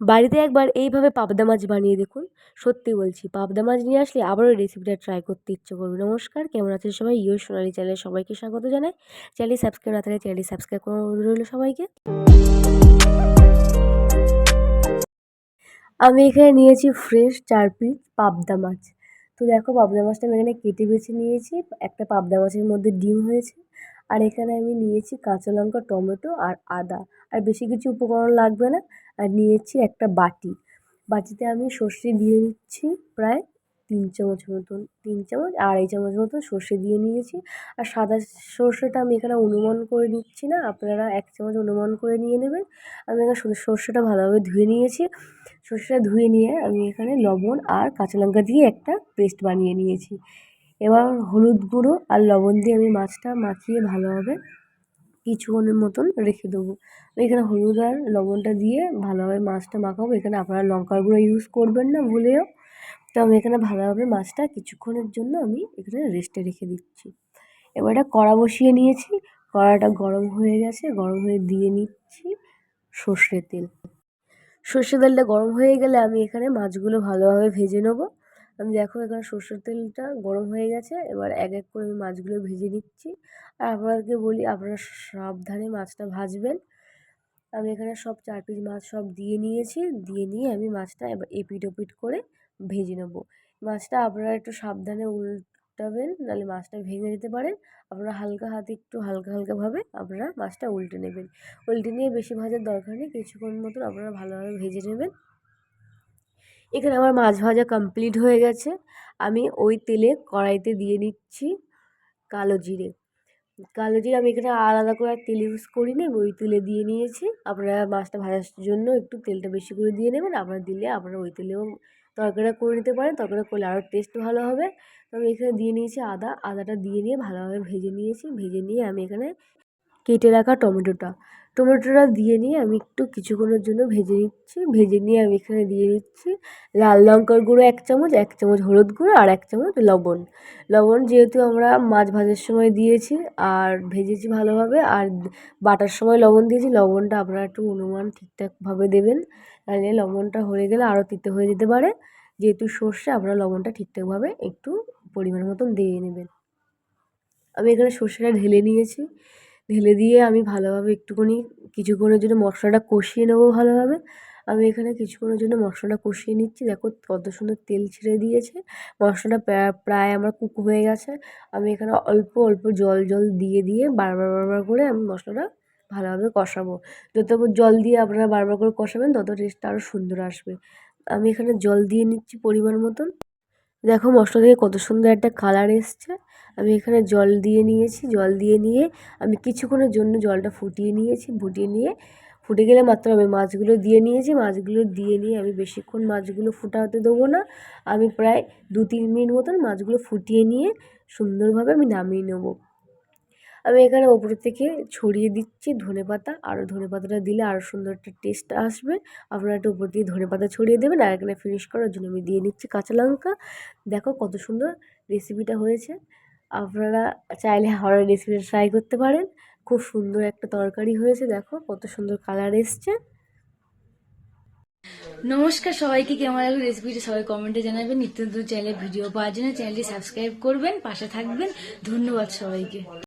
বাড়িতে একবার এইভাবে পাবদা মাছ বানিয়ে দেখুন। সত্যি বলছি, পাবদা মাছ নিয়ে আসলে আবারও রেসিপিটা ট্রাই করতে ইচ্ছে করবে। নমস্কার, কেমন আছেন সবাই? ইউ সোনালি চ্যানেলে সবাইকে স্বাগত জানাই। চ্যানেলটি সাবস্ক্রাইব না থাকলে চ্যানেলটি সাবস্ক্রাইব অনুরোধ রইল সবাইকে। আমি এখানে নিয়েছি ফ্রেশ চার পিস পাবদা মাছ। তো দেখো, পাবদা মাছটা আমি এখানে কেটে বেছে নিয়েছি। একটা পাবদা মাছের মধ্যে ডিম হয়েছে। আর এখানে আমি নিয়েছি কাঁচা লঙ্কা, টমেটো আর আদা। আর বেশি কিছু উপকরণ লাগবে না। আর নিয়েছি একটা বাটি। বাটিতে আমি সর্ষে দিয়ে নিচ্ছি প্রায় তিন চামচ মতন, তিন চামচ আড়াই চামচ মতন সর্ষে দিয়ে নিয়েছি। আর সাদা সর্ষেটা আমি এখানে অনুমান করে নিচ্ছি না। আপনারা এক চামচ অনুমান করে নিয়ে নেবেন। আমি এখানে সর্ষেটা ভালোভাবে ধুয়ে নিয়েছি। সর্ষেটা ধুয়ে নিয়ে আমি এখানে লবণ আর কাঁচা লঙ্কা দিয়ে একটা পেস্ট বানিয়ে নিয়েছি। এবার হলুদ গুঁড়ো আর লবণ দিয়ে আমি মাছটা মাখিয়ে ভালোভাবে কিছুক্ষণের মতন রেখে দেবো। এখানে হলুদ আর লবণটা দিয়ে ভালোভাবে মাছটা মাখাবো। এখানে আপনারা লঙ্কার গুঁড়ো ইউজ করবেন না ভুলেও। তো আমি এখানে ভালোভাবে মাছটা কিছুক্ষণের জন্য আমি এখানে রেস্টে রেখে দিচ্ছি। এবার এটা কড়া বসিয়ে নিয়েছি। কড়াটা গরম হয়ে গেছে। গরম হয়ে দিয়ে নিচ্ছি সর্ষের তেল। সর্ষের তেলটা গরম হয়ে গেলে আমি এখানে মাছগুলো ভালোভাবে ভেজে নেব। আমি দেখো এখানে সর্ষের তেলটা গরম হয়ে গেছে। এবার এক এক করে আমি মাছগুলো ভেজে নিচ্ছি। আর আপনাদেরকে বলি, আপনারা সাবধানে মাছটা ভাজবেন। আমি এখানে সব চার পিস মাছ সব দিয়ে নিয়েছি। দিয়ে নিয়ে আমি মাছটা এবার এপিট ওপিট করে ভেজে নেব। মাছটা আপনারা একটু সাবধানে উল্টাবেন, নাহলে মাছটা ভেঙে যেতে পারে আপনারা হালকা হাতে একটু হালকা হালকাভাবে আপনারা মাছটা উল্টে নেবেন। উল্টে নিয়ে বেশি ভাজার দরকার নেই। কিছুক্ষণ মতন আপনারা ভালোভাবে ভেজে নেবেন। এখানে আমার মাছ ভাজা কমপ্লিট হয়ে গেছে। আমি ওই তেলে কড়াইতে দিয়ে নিচ্ছি কালো জিরে। কালো জিরে আমি এখানে আলাদা করে আর তেল ইউজ করিনি ওই তেলে দিয়ে নিয়েছি। আপনারা মাছটা ভাজার জন্য একটু তেলটা বেশি করে দিয়ে নেবেন আপনারা দিলে আপনারা ওই তেলেও তরকারিটা করে নিতে পারেন। তরকারিটা করলে আরও টেস্ট ভালো হবে। আমি এখানে দিয়ে নিয়েছি আদা। আদাটা দিয়ে নিয়ে ভালোভাবে ভেজে নিয়েছি। ভেজে নিয়ে আমি এখানে কেটে রাখা টমেটোটা। টমেটোটা দিয়ে নিয়ে আমি একটু কিছুক্ষণের জন্য ভেজে নিচ্ছি। ভেজে নিয়ে আমি এখানে দিয়ে দিচ্ছি লাল লঙ্কার গুঁড়ো এক চামচ এক চামচ হলুদ গুঁড়ো আর এক চামচ লবণ। লবণ যেহেতু আমরা মাছ ভাজার সময় দিয়েছি আর ভেজেছি ভালোভাবে আর বাটার সময় লবণ দিয়েছি, লবণটা আপনারা একটু অনুমান ঠিকঠাকভাবে দেবেন। তাহলে লবণটা হয়ে গেলে আরও তিতে হয়ে যেতে পারে। যেহেতু সর্ষে, আপনারা লবণটা ঠিকঠাকভাবে একটু পরিমাণ মতন দিয়ে নেবেন। আমি এখানে সর্ষেটা ঢেলে নিয়েছি। ঢেলে দিয়ে আমি ভালোভাবে একটুখানি কিছুক্ষণের জন্য মশলাটা কষিয়ে নেব ভালোভাবে। আমি এখানে কিছুক্ষণের জন্য মশলাটা কষিয়ে নিচ্ছি। দেখো কত সুন্দর তেল ছেড়ে দিয়েছে। মশলাটা প্রায় আমার কুক হয়ে গেছে। আমি এখানে অল্প অল্প জল জল দিয়ে দিয়ে বারবার বারবার করে আমি মশলাটা ভালোভাবে কষাবো। যত জল দিয়ে আপনারা বারবার করে কষাবেন, তত টেস্টটা আরও সুন্দর আসবে। আমি এখানে জল দিয়ে নিচ্ছি পরিমাণ মতন। দেখো মশলা থেকে কত সুন্দর একটা কালার এসছে। আমি এখানে জল দিয়ে নিয়েছি, জল দিয়ে নিয়ে আমি কিছুক্ষণের জন্য জলটা ফুটিয়ে নিয়েছি, ফুটিয়ে নিয়ে, ফুটে গেলে মাত্র আমি মাছগুলো দিয়ে নিয়েছি, মাছগুলো দিয়ে নিয়ে আমি বেশিক্ষণ মাছগুলো ফুটাতে দেবো না। আমি প্রায় দু তিন মিনিট মতন মাছগুলো ফুটিয়ে নিয়ে সুন্দরভাবে আমি নামিয়ে নেব। আমি এখানে ওপর থেকে ছড়িয়ে দিচ্ছি ধনে পাতা আরও ধনে পাতাটা দিলে আরও সুন্দর একটা টেস্ট আসবে। আপনারা একটু উপর দিয়ে ধনে পাতা ছড়িয়ে দেবেন আর এখানে ফিনিশ করার জন্য আমি দিয়ে নিচ্ছি কাঁচা লঙ্কা। দেখো কত সুন্দর রেসিপিটা হয়েছে। আপনারা চাইলে হাওড়ার রেসিপিটা ট্রাই করতে পারেন। খুব সুন্দর একটা তরকারি হয়েছে, দেখো কত সুন্দর কালার এসছে। নমস্কার সবাইকে, কেমন লাগল রেসিপিটা সবাই কমেন্টে জানাবেন। নিত্য নতুন চ্যানেলে ভিডিও পাওয়ার জন্য চ্যানেলটি সাবস্ক্রাইব করবেন, পাশে থাকবেন। ধন্যবাদ সবাইকে।